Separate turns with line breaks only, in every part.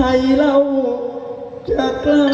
ใครเราจะกล้า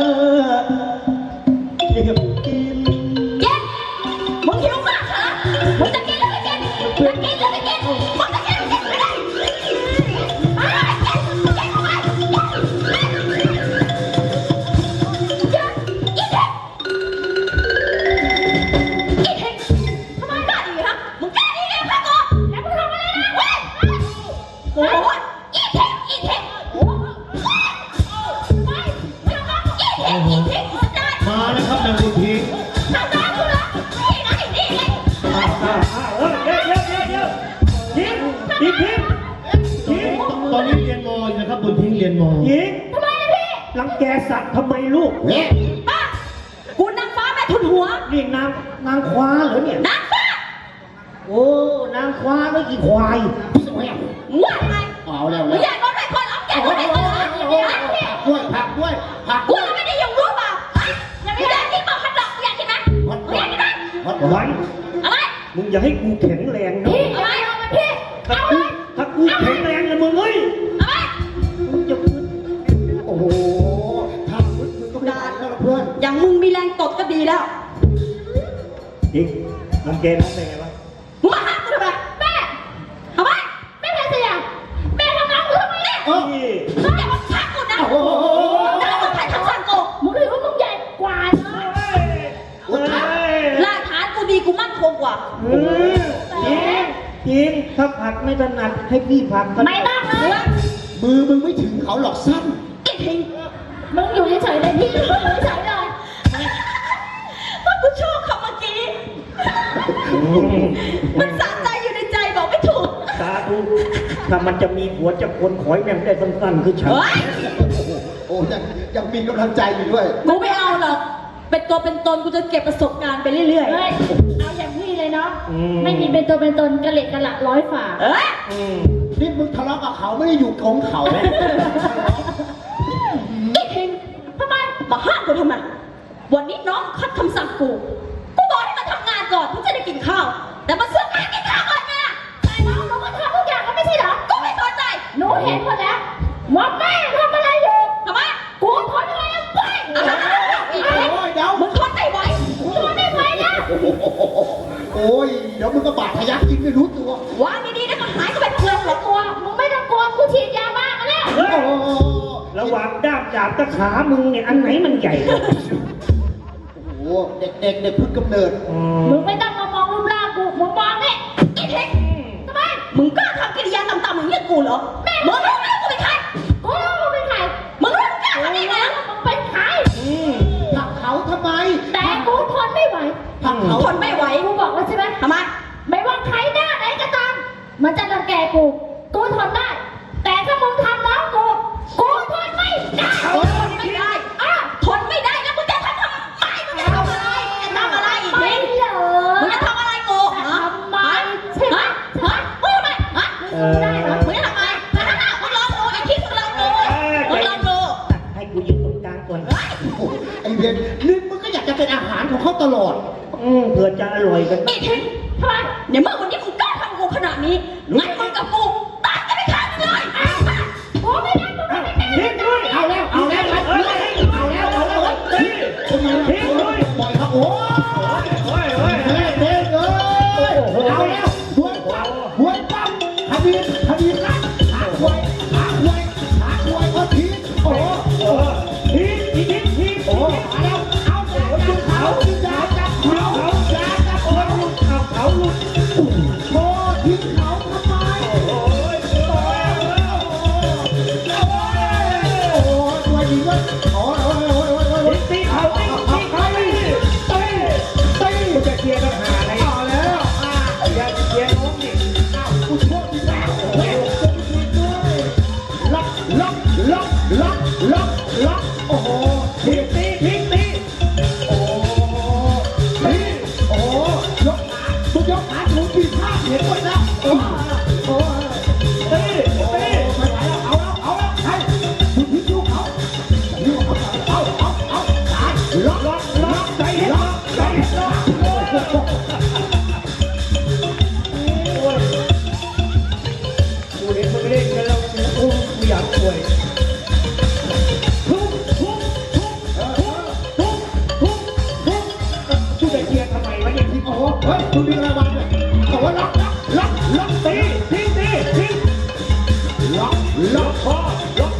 แก
สัตว์ทำไมลูก
เนี่ย
ป้ากูนางฟ้าแม่ทุนหัว
นี่นางนางควาเหรอเนี่ย
นางฟ้า
โอ้นางควาไม่กี่ควาย
มึงว่าไง
เอาแล้ว
มึ
แล้
ง
ว
อยากโดนใครคนเอาแกโดนใครคนเหรอ
ด้วยผักด้วยผัก
กู
ด้วย
ไม่ได้ยุ่งรู้เปล่าอย่าไปอยากกินเปล่าพัดดอกกูอยากกินไหมมึงอยากกินไหม
วัด
วัน
อะไร
มึงอย่าให้กูแข็งแรง
ห
ญิงรังแกน้องเป็นไงวะ
มึงมาห้ามกูทำไมแม่เอาไปแม่แพ้เสียแม่ทำน้องกูทำไมเนี่ย
เออ
นี่
มึงอย่ามาทักกูนะ
โอ้โห
ถ้ามึงใครทำสั่งกูมึงคิดว่ามึงใหญ่กว่าเนอะ
เฮ้ย
รากฐานกูดีกูมั่นคงกว่า
เฮ้ยหญิงหญิงถ้าผัดไม่ถนัดให้พี่ผัด
ไม่ต้องเลย
มือมึงไม่ถึงเขาหรอกสั้น
กินทิ้งมึงอยู่เฉยๆเลยพี่มึงอยู่เฉยๆเลยว่ากูชอบคำเมื่อกี้ มันสะใจอยู่ในใจบอกไม่ถูก
สาธุถ้ามันจะมีผัวจะคนขอยแม่งได้สั้นๆคือฉัน
เฮ้ย
โอ้ยังยังมีกำลังใจอยู่ด้วย
กูไม่เอาหรอก เป็นตัวเป็นตนกูจะเก็บประสบการณ์ไปเรื่อย
เฮ้ย เอาอย่างพี่เลยเนาะ
อืม
ไม่มีเป็นตัวเป็นตนกระเหล็กกระหละร้อยฝ่า
ๆเอ้ย
อืม
นี่มึงทะเลาะกับเขาไม่ได้อยู่ของเขา
กินทิ้งทำไมมาห้ามกูทำไม วันนี้น้องคัดคำสั่งกู กูบอกให้มาทำงานก่อนเพื่อจะได้กินข้าว แต่มาเสือกมากินข้าวก่อนไงล่ะ
ไอ้น้องหนูก็ทำทุกอย่างก็ไม่ใช่เหรอ
กูไม่พอใจ
หนูเห็นหมดแล้วว่าแม่ทำอะไรอยู่
ทำไม
กูทนอะไรไม่ไหว
อะไร
โอ้ยเดี๋ยว
มึงทนไม่ไหว
กูทนไม่ไหวนะ
โอ้ยเดี๋ยวมึงก็บาดทะยักจริงไม่รู้ตัว
วางดีๆนะก็หายก็เป็นเพื่อนหรอก
กลัวมึงไม่ต้องกลัวกูฉีดยาบ้ามาแล้ว
เฮ้ย
โอ้
ระหว่างด้ามจาบกับขามึงเนี่ยอันไหนมันใหญ่กว่า
โหเด็กเด็กเด็กพึ่งกำเนิด
อื
มึ
ม
งไม่ต้องมามองรูปร่างกูมึงมองนี่
อีเทคทำไมมึงกล้าทำกิริยาต่ำๆอย่างนี้กับกูเหรอแม่มึงรู้ไหมว่ากูเป็นใคร
กูรู้มึงเป็นใคร
มึงรู้กล้าทำได้ไง
มึงเป็นใคร
อืม
ผลักเขาทำไม
แต่กูทนไม่ไหว
ผลักเขา
ทนไม่ไหว
กูบอกแล้วใช่ไหม
ทำไม
ไม่ว่าใครหน้าไหนก็ตามมันจะรังแกกู เว
นนึกมึงก็อยากจะเป็นอาหารของเขาตลอด
อืมเผื่อจะอร่อยกัน
อีกทีทำไมเนี่ยเมื่อวันนี้มึงกล้าทำกูขนาดนี้งั้นมึงกับกูตายกันไม่ขาดเลยอะ
โอ้โหทีมนี้
ทีมนี้
โอ้โหนี่โอ้โหยกขาทุกยกขาถูกปีพาดเห็นหมดแล้วโอ้
โหโอ้
โหเต้เต้ไม่ไหวแล้วเอาแล้วเอาแล้วใช่คุณพิชิตเขาพิชิตเขา
เอาเอาเอา
ตายล็อกล็อกล็อกใจ
เห็นล็อกใจเห็น
ล็อก ล็
อกล็อ
กคอล็อก